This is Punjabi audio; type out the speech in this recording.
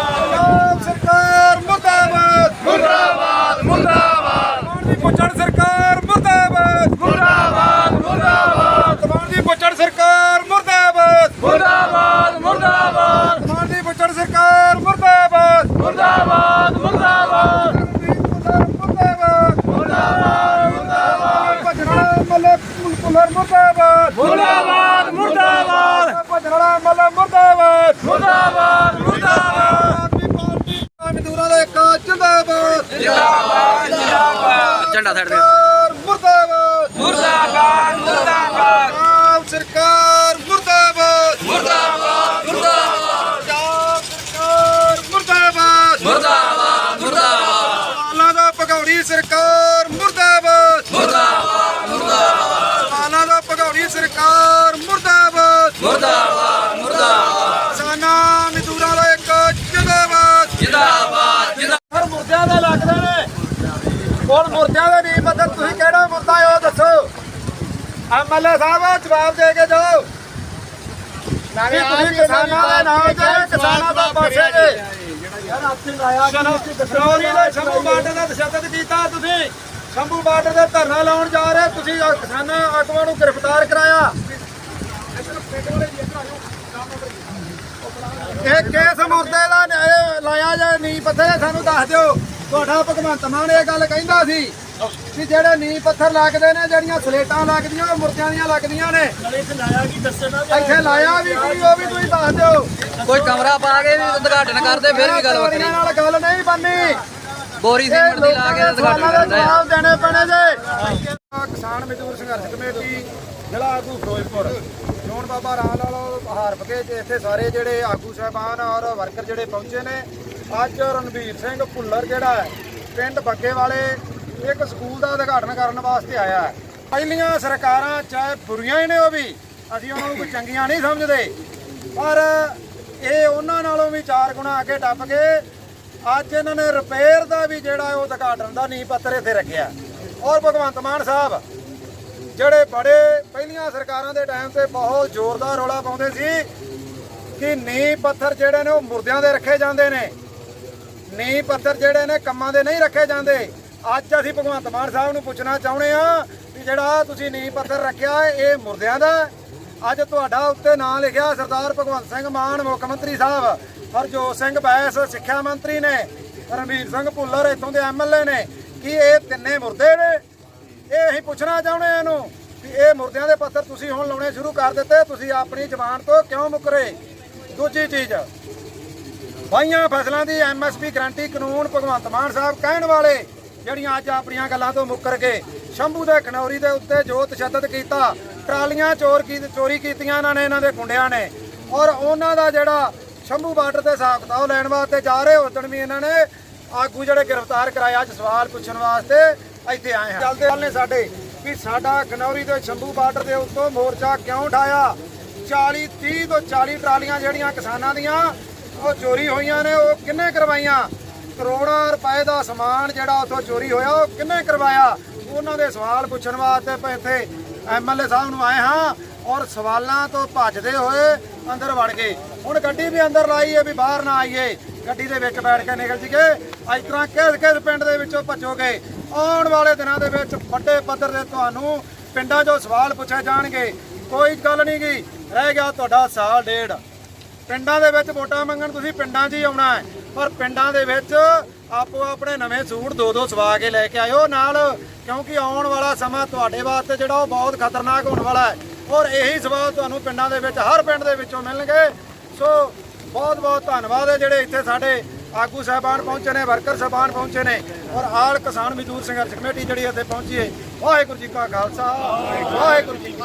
ਪੰਜਾਬ ਸਰਕਾਰ ਮੁਰਦਾਬਾਦ ਮੁਰਦਾਬਾਦ ਮੁਰਦਾਬਾਦ ਦੀ ਪੁੱਛੜ ਸਰਕਾਰ ਮੁਰਦਾਬਾਦ ਮੁਰਦਾਬਾਦ ਮੁਰਦਾਬਾਦ ਦੀ ਪੁੱਛੜ ਸਰਕਾਰ ਮੁਰਦਾਬਾਦ ਮੁਰਦਾਬਾਦ ਮੁਰਦਾਬਾਦ ਦੀ ਪੁੱਛੜ ਸਰਕਾਰ ਮੁਰਦਾਬਾਦ ਮੁਰਦਾਬਾਦ ਮੁਰਦਾਬਾਦ ਮੁਰਦਾਬਾਦ ਮੁਰਦਾਬਾਦ ਮੁਰਦਾਬਾਦ ਮੁਰਦਾਬਾਦ। ਭਜਣਾ ਮਲਕ ਮੁਰਦਾਬਾਦ। ਮੁਰਦਾਬਾਦ ਮੁਰਦਾਬਾਦ। ਆਦਮੀ ਪਾਰਟੀ ਮਜ਼ਦੂਰਾਂ ਦਾ ਇੱਕ ਜਿੰਦਾਬਾਦ। ਝੰਡਾ ਛੱਡ ਦੇ ਸਰਕਾਰ ਮੁਰਦਾਬਾਦ। ਮੁਰਦਾਬਾਦ ਮੁਰਦਾਬਾਦ। ਪੰਜਾਬ ਸਰਕਾਰ ਮੁਰਦਾਬਾਦ। ਮੁਰਦਾਬਾਦ ਮੁਰਦਾਬਾਦ। ਪੰਜਾਬ ਸਰਕਾਰ ਮੁਰਦਾਬਾਦ। ਮੁਰਦਾਬਾਦ ਮੁਰਦਾਬਾਦ। ਸਾਲਾਂ ਦਾ ਭਗੌੜੀ ਸਰਕਾਰ ਕੋਲ ਮੁਰਦਿਆਂ ਦੇ ਨਹੀਂ ਮਤਲਬ ਤੁਸੀਂ ਕਿਹੜਾ ਮੁਰਦਾ ਹੈ ਉਹ ਦੱਸੋ? ਐਮਐਲਏ ਸਾਹਿਬ ਜਵਾਬ ਦੇ ਕੇ ਜਾਓ। ਨਾਲੇ ਤੁਸੀਂ ਕਿਸਾਨਾਂ ਦੇ ਨਾਮ ਤੇ ਕਿਸਾਨਾਂ ਦਾ ਪਾਸੇ ਦੇ ਸ਼ਨੌਰੀ ਦੇ ਸ਼ੰਭੂ ਬਾਰਡਰ ਦਾ ਤਸ਼ੱਦਦ ਕੀਤਾ ਤੁਸੀਂ। ਸ਼ੰਭੂ ਬਾਰਡਰ ਤੇ ਧਰਨਾ ਲਾਉਣ ਜਾ ਰਹੇ ਤੁਸੀਂ ਕਿਸਾਨਾਂ ਆਗੂਆਂ ਨੂੰ ਗ੍ਰਿਫਤਾਰ ਕਰਾਇਆ। ਇਹ ਕੇਸ ਮੁਰਦੇ ਦਾ ਲਾਇਆ ਜਾਂ ਨੀ ਪੱਥਰ ਸਾਨੂੰ ਦੱਸ ਦਿਓ। ਤੁਹਾਡਾ ਭਗਵੰਤ ਮਾਨ ਇਹ ਗੱਲ ਕਹਿੰਦਾ ਸੀ ਕਿ ਜਿਹੜੇ ਨੀ ਪੱਥਰ ਲੱਗਦੇ ਨੇ ਜਿਹੜੀਆਂ ਸਲੇਟਾਂ ਲੱਗਦੀਆਂ ਉਹ ਮੁਰਦਿਆਂ ਦੀਆਂ ਲੱਗਦੀਆਂ ਨੇ। ਇੱਥੇ ਲਾਇਆ ਕੀ ਵੀ ਕੀ ਉਹ ਵੀ ਤੁਸੀਂ ਦੱਸ ਦਿਓ। ਕੋਈ ਕਮਰਾ ਪਾ ਕੇ ਵੀ ਉਦਘਾਟਨ ਕਰਦੇ ਫਿਰ ਵੀ ਗੱਲ ਵੱਖਰੀ। ਨਾਲ ਗੱਲ ਨਹੀਂ ਬੰਨੀ। ਬੋਰੀ ਸੀਮੈਂਟ ਦੀ ਲਾ ਕੇ ਉਦਘਾਟਨ ਕਰਦੇ ਆ। ਜਵਾਬ ਦੇਣੇ ਪੈਣੇ ਜੇ। ਕਿਸਾਨ ਮਜ਼ਦੂਰ ਸੰਘਰਸ਼ ਕਮੇਟੀ ਜ਼ਿਲ੍ਹਾ ਆਗੂ ਫਿਰੋਜ਼ਪੁਰ ਜੋਨ ਬਾਬਾ ਰਾਮ ਲਾਲ ਹਾਰਪਕੇ ਤੇ ਇੱਥੇ ਸਾਰੇ ਜਿਹੜੇ ਆਗੂ ਸਹਿਬਾਨ ਔਰ ਵਰਕਰ ਜਿਹੜੇ ਪਹੁੰਚੇ ਨੇ ਅੱਜ ਰਣਵੀਰ ਸਿੰਘ ਭੁੱਲਰ ਜਿਹੜਾ ਹੈ, ਪਿੰਡ ਬੱਗੇ ਵਾਲੇ ਇੱਕ ਸਕੂਲ ਦਾ ਉਦਘਾਟਨ ਕਰਨ ਵਾਸਤੇ ਆਇਆ ਹੈ। ਪਹਿਲੀਆਂ ਸਰਕਾਰਾਂ ਚਾਹੇ ਬੁਰੀਆਂ ਹੀ ਨੇ ਉਹ ਵੀ, ਅਸੀਂ ਉਹਨਾਂ ਨੂੰ ਕੋਈ ਚੰਗੀਆਂ ਨਹੀਂ ਸਮਝਦੇ। ਪਰ ਇਹ ਉਹਨਾਂ ਨਾਲੋਂ ਵੀ ਚਾਰ ਗੁਣਾ ਅੱਗੇ ਟੱਪ ਕੇ ਅੱਜ ਇਹਨਾਂ ਨੇ ਰਿਪੇਅਰ ਦਾ ਵੀ ਜਿਹੜਾ ਉਹ ਉਦਘਾਟਨ ਦਾ ਨੀਂਹ ਪੱਥਰ ਇੱਥੇ ਰੱਖਿਆ। ਔਰ ਭਗਵੰਤ ਮਾਨ ਸਾਹਿਬ, ਜਿਹੜੇ ਬੜੇ ਪਹਿਲੀਆਂ ਸਰਕਾਰਾਂ ਦੇ ਟਾਈਮ ਤੇ ਬਹੁਤ ਜ਼ੋਰਦਾਰ ਰੌਲਾ ਪਾਉਂਦੇ ਸੀ ਕਿ ਨੀਂਹ ਪੱਥਰ ਜਿਹੜੇ ਨੇ ਉਹ ਮੁਰਦਿਆਂ ਦੇ ਰੱਖੇ ਜਾਂਦੇ ਨੇ। ਨੀਂਹ ਪੱਥਰ ਜਿਹੜੇ ਨੇ ਕੰਮਾਂ ਦੇ ਨਹੀਂ ਰੱਖੇ ਜਾਂਦੇ। ਅੱਜ ਅਸੀਂ ਭਗਵੰਤ ਮਾਨ ਸਾਹਿਬ ਨੂੰ ਪੁੱਛਣਾ ਚਾਹੁੰਦੇ ਆ ਵੀ ਜਿਹੜਾ ਤੁਸੀਂ ਨੀਂਹ ਪੱਥਰ ਰੱਖਿਆ ਇਹ ਮੁਰਦਿਆਂ ਦਾ ਅੱਜ ਤੁਹਾਡਾ ਉੱਤੇ ਨਾਂ ਲਿਖਿਆ ਸਰਦਾਰ ਭਗਵੰਤ ਸਿੰਘ ਮਾਨ, ਮੁੱਖ ਮੰਤਰੀ ਸਾਹਿਬ। ਹਰਜੋਤ ਸਿੰਘ ਬੈਸ, ਸਿੱਖਿਆ ਮੰਤਰੀ ਨੇ। ਰਣਵੀਰ ਸਿੰਘ ਭੁੱਲਰ ਇੱਥੋਂ ਦੇ ਐਮਐਲਏ ਨੇ। ਕਿ ਇਹ ਤਿੰਨੇ ਮੁਰਦੇ ਨੇ? ਇਹ ਅਸੀਂ ਪੁੱਛਣਾ ਚਾਹੁੰਦੇ ਆ ਇਹਨੂੰ ਕਿ ਇਹ ਮੁਰਦਿਆਂ ਦੇ ਪੱਥਰ ਤੁਸੀਂ ਹੁਣ ਲਾਉਣੇ ਸ਼ੁਰੂ ਕਰ ਦਿੱਤੇ। ਤੁਸੀਂ ਆਪਣੀ ਜ਼ਬਾਨ ਤੋਂ ਕਿਉਂ ਮੁਕਰੇ ਦੂਜੀ ਚੀਜ਼ ਵਾਹੀਆਂ ਫਸਲਾਂ ਦੀ ਐਮਐਸਪੀ ਗਰੰਟੀ ਕਾਨੂੰਨ ਭਗਵੰਤ ਮਾਨ ਸਾਹਿਬ ਕਹਿਣ ਵਾਲੇ, ਜਿਹੜੀਆਂ ਅੱਜ ਆਪਣੀਆਂ ਗੱਲਾਂ ਤੋਂ ਮੁੱਕਰ ਕੇ ਸ਼ੰਭੂ ਦੇ ਖਨੌਰੀ ਦੇ ਉੱਤੇ ਜੋ ਤਸ਼ੱਦਦ ਕੀਤਾ, ਟਰਾਲੀਆਂ ਚੋਰ ਕੀ ਚੋਰੀ ਕੀਤੀਆਂ ਇਹਨਾਂ ਨੇ, ਇਹਨਾਂ ਦੇ ਗੁੰਡਿਆਂ ਨੇ। ਔਰ ਉਹਨਾਂ ਦਾ ਜਿਹੜਾ ਸ਼ੰਭੂ ਬਾਰਡਰ ਤੇ ਹਿਸਾਬ ਕਿਤਾਬ ਲੈਣ ਵਾਸਤੇ ਜਾ ਰਹੇ, ਉਸ ਦਿਨ ਵੀ ਇਹਨਾਂ ਨੇ ਆਗੂ ਜਿਹੜੇ ਗ੍ਰਿਫਤਾਰ ਕਰਾਏ। ਅੱਜ ਸਵਾਲ ਪੁੱਛਣ ਵਾਸਤੇ ਇੱਥੇ ਆਏ ਹਾਂ। ਚੱਲਦੇ ਹਾਲ ਨੇ ਸਾਡੇ ਕਿ ਸਾਡਾ ਖਨੌਰੀ ਤੇ ਸ਼ੰਭੂ ਬਾਰਡਰ ਦੇ ਉੱਤੋਂ ਮੋਰਚਾ ਕਿਉਂ ਉਠਾਇਆ? 40 30 ਤੋਂ 40 ਟਰਾਲੀਆਂ ਜਿਹੜੀਆਂ ਕਿਸਾਨਾਂ ਦੀਆਂ ਉਹ ਚੋਰੀ ਹੋਈਆਂ ਨੇ, ਉਹ ਕਿੰਨੇ ਕਰਵਾਈਆਂ? ਕਰੋੜਾਂ ਰੁਪਏ ਦਾ ਸਮਾਨ ਜਿਹੜਾ ਉੱਥੋਂ ਚੋਰੀ ਹੋਇਆ, ਉਹ ਕਿੰਨੇ ਕਰਵਾਇਆ? ਉਹਨਾਂ ਦੇ ਸਵਾਲ ਪੁੱਛਣ ਵਾਸਤੇ ਆਪਾਂ ਇੱਥੇ ਐਮਐਲਏ ਸਾਹਿਬ ਨੂੰ ਆਏ ਹਾਂ ਔਰ ਸਵਾਲਾਂ ਤੋਂ ਭੱਜਦੇ ਹੋਏ ਅੰਦਰ ਵੜ ਗਏ। ਹੁਣ ਗੱਡੀ ਵੀ ਅੰਦਰ ਲਾਈ ਹੈ ਵੀ ਬਾਹਰ ਨਾ ਆਈਏ। ਗੱਡੀ ਦੇ ਵਿੱਚ ਬੈਠ ਕੇ ਨਿਕਲ ਜੀਗੇ ਇਸ ਤਰ੍ਹਾਂ ਕਿਸ ਕਿਸ ਪਿੰਡ ਦੇ ਵਿੱਚੋਂ ਭੱਜੋਗੇ। ਆਉਣ ਵਾਲੇ ਦਿਨਾਂ ਦੇ ਵਿੱਚ ਵੱਡੇ ਪੱਧਰ ਤੇ ਤੁਹਾਨੂੰ ਪਿੰਡਾਂ 'ਚੋਂ ਸਵਾਲ ਪੁੱਛੇ ਜਾਣਗੇ। ਕੋਈ ਗੱਲ ਨਹੀਂ ਗੀ। ਰਹਿ ਗਿਆ ਤੁਹਾਡਾ ਸਾਲ ਡੇਢ। ਪਿੰਡਾਂ ਦੇ ਵਿੱਚ ਵੋਟਾਂ ਮੰਗਣ ਤੁਸੀਂ ਪਿੰਡਾਂ 'ਚ ਹੀ ਆਉਣਾ ਹੈ। ਪਰ ਪਿੰਡਾਂ ਦੇ ਵਿੱਚ ਆਪੋ ਆਪਣੇ ਨਵੇਂ ਸੂਟ ਦੋ ਦੋ ਸਵਾ ਕੇ ਲੈ ਕੇ ਆਇਓ। ਨਾਲ ਕਿਉਂਕਿ ਆਉਣ ਵਾਲਾ ਸਮਾਂ ਤੁਹਾਡੇ ਵਾਸਤੇ ਜਿਹੜਾ ਉਹ ਬਹੁਤ ਖਤਰਨਾਕ ਹੋਣ ਵਾਲਾ ਹੈ। ਔਰ ਇਹੀ ਸਵਾਲ ਤੁਹਾਨੂੰ ਪਿੰਡਾਂ ਦੇ ਵਿੱਚ, ਹਰ ਪਿੰਡ ਦੇ ਵਿੱਚੋਂ ਮਿਲਣਗੇ। ਸੋ ਬਹੁਤ ਬਹੁਤ ਧੰਨਵਾਦ ਹੈ ਜਿਹੜੇ ਇੱਥੇ ਸਾਡੇ ਆਗੂ ਸਾਹਿਬਾਨ ਪਹੁੰਚੇ ਨੇ, ਵਰਕਰ ਸਾਹਿਬਾਨ ਪਹੁੰਚੇ ਨੇ। ਔਰ ਆਲ ਕਿਸਾਨ ਮਜ਼ਦੂਰ ਸੰਘਰਸ਼ ਕਮੇਟੀ ਜਿਹੜੀ ਇੱਥੇ ਪਹੁੰਚੀ ਹੈ। ਵਾਹਿਗੁਰੂ ਜੀ ਕਾ ਖਾਲਸਾ, ਵਾਹਿਗੁਰੂ ਜੀ ਕੀ